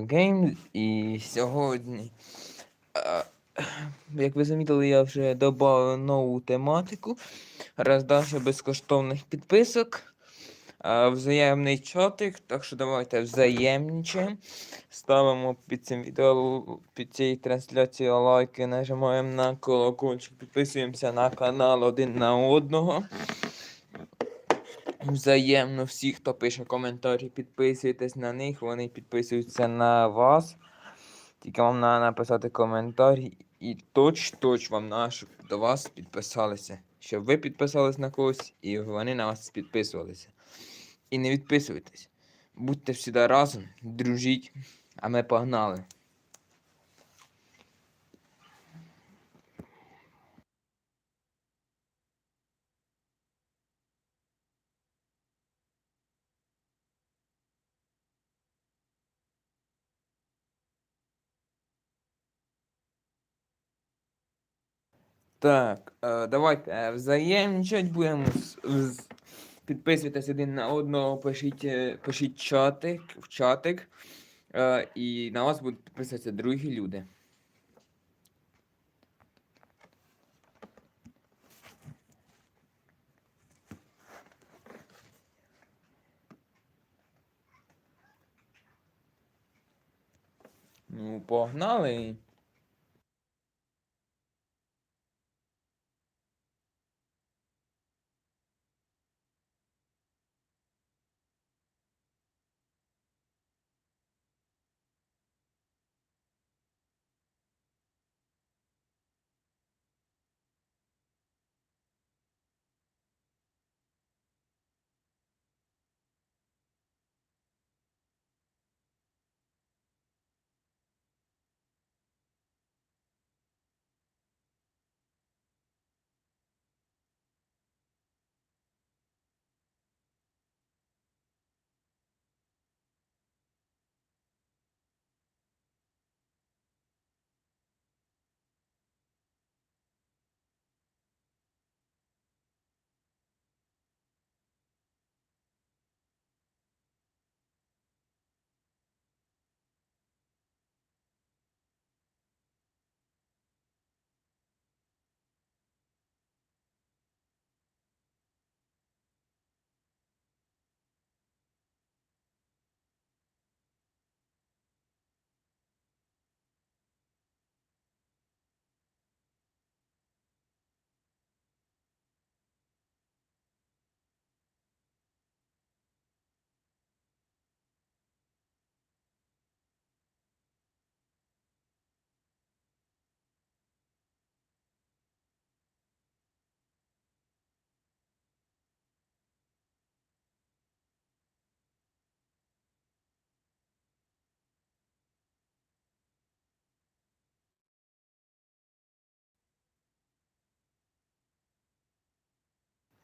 Games і сьогодні, як ви замітили, я вже додав нову тематику. Роздача безкоштовних підписок. Взаємний чатик, так що давайте взаємничаємо. Ставимо під цим відео, під цією трансляцією лайки, нажимаємо на колокольчик, підписуємося на канал один на одного. Взаємно всі, хто пише коментарі, підписуйтесь на них, вони підписуються на вас. Тільки вам треба написати коментар і точ-точ вам щоб до вас підписалися. Щоб ви підписались на когось і вони на вас підписувалися. І не відписуйтесь. Будьте всі разом, дружіть, а ми погнали. Так, е, давайте е, взаємничать будемо. Підписуйтесь один на одного, пишіть, е, пишіть чатик, в чатик. І на вас будуть підписуватися другі люди. Ну, погнали.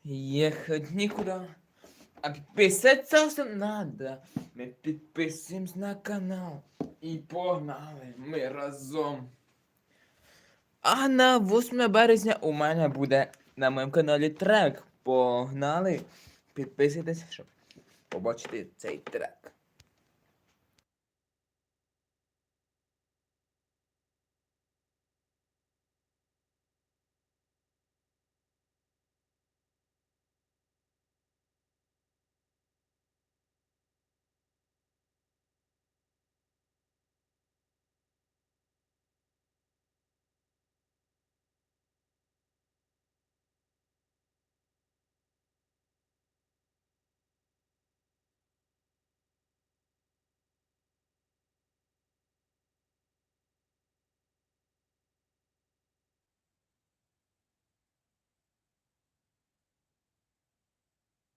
Ехать никуда. А підписатися надо. Ми підписуємось на канал. І погнали ми разом. А на 8 березня у мене буде на моєму каналі трек. Погнали. Підписуйтесь, щоб побачити цей трек.